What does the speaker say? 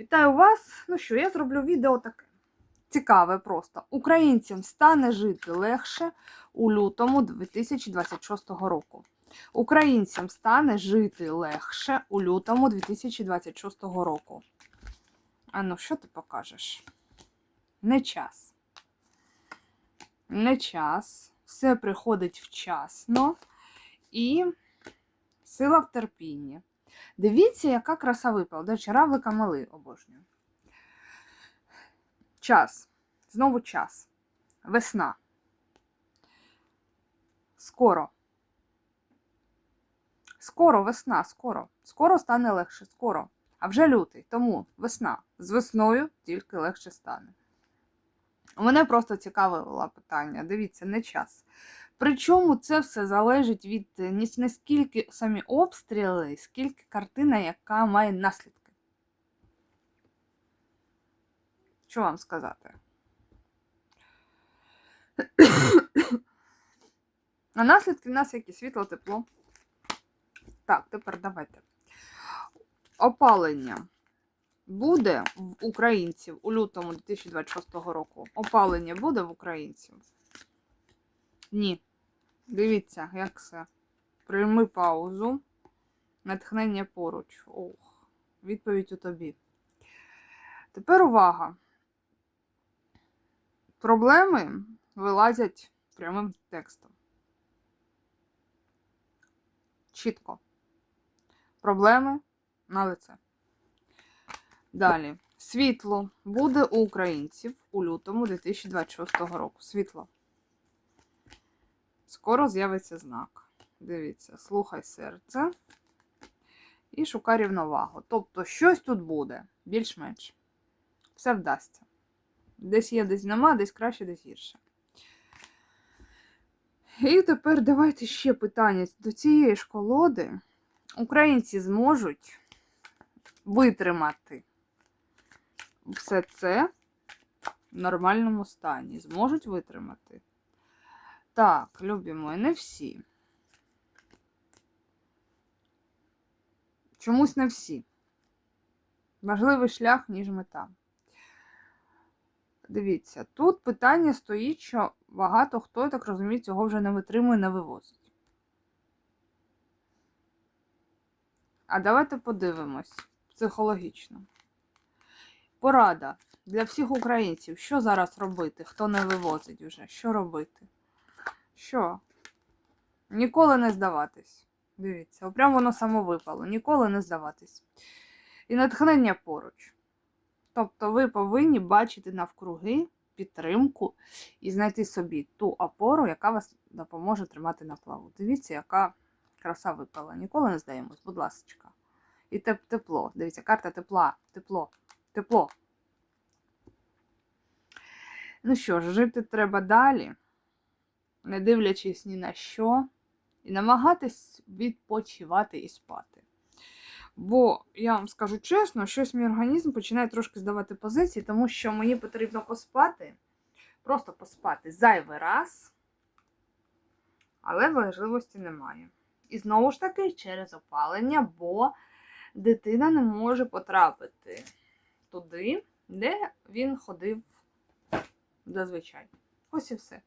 Вітаю вас! Ну що, я зроблю відео таке. Цікаве просто. Українцям стане жити легше у лютому 2026 року. Українцям стане жити легше у лютому 2026 року. А ну, що ти покажеш? Не час. Не час. Все приходить вчасно. І сила в терпінні. Дивіться, яка краса випала. До речі, равлика мали обожнюю. Час. Знову час. Весна. Скоро. Скоро весна, скоро. Скоро стане легше, скоро. А вже лютий, тому весна. З весною тільки легше стане. У мене просто цікавило питання. Дивіться, не час. Причому це все залежить від не скільки самі обстріли, скільки картина, яка має наслідки. Що вам сказати? А наслідки в нас які світло, тепло. Так, тепер давайте. Опалення буде в українців у лютому 2026 року. Опалення буде в українців? Ні. Дивіться, як все. Прийми паузу. Натхнення поруч. Ох, відповідь у тобі. Тепер увага. Проблеми вилазять прямим текстом. Чітко. Проблеми на лице. Далі. Світло буде у українців у лютому 2026 року. Світло. Скоро з'явиться знак. Дивіться, слухай серце і шукай рівновагу. Тобто, щось тут буде, більш-менш. Все вдасться. Десь є, десь нема, десь краще, десь гірше. І тепер давайте ще питання до цієї ж колоди. Українці зможуть витримати все це в нормальному стані. Зможуть витримати. Так, любі мої, не всі. Чомусь не всі. Важливий шлях, ніж мета. Дивіться, тут питання стоїть, що багато хто, так розумію, цього вже не витримує, не вивозить. А давайте подивимось психологічно. Порада для всіх українців, що зараз робити, хто не вивозить вже, що робити? Що? Ніколи не здаватись. Дивіться, прям воно само випало. Ніколи не здаватись. І натхнення поруч. Тобто ви повинні бачити навкруги підтримку і знайти собі ту опору, яка вас допоможе тримати на плаву. Дивіться, яка краса випала. Ніколи не здаємось, будь ласка. І теп тепло. Дивіться, карта тепла, тепло, тепло. Ну що ж, жити треба далі не дивлячись ні на що, і намагатись відпочивати і спати. Бо, я вам скажу чесно, щось мій організм починає трошки здавати позиції, тому що мені потрібно поспати, просто поспати зайвий раз, але важливості немає. І знову ж таки, через опалення, бо дитина не може потрапити туди, де він ходив зазвичай. Ось і все.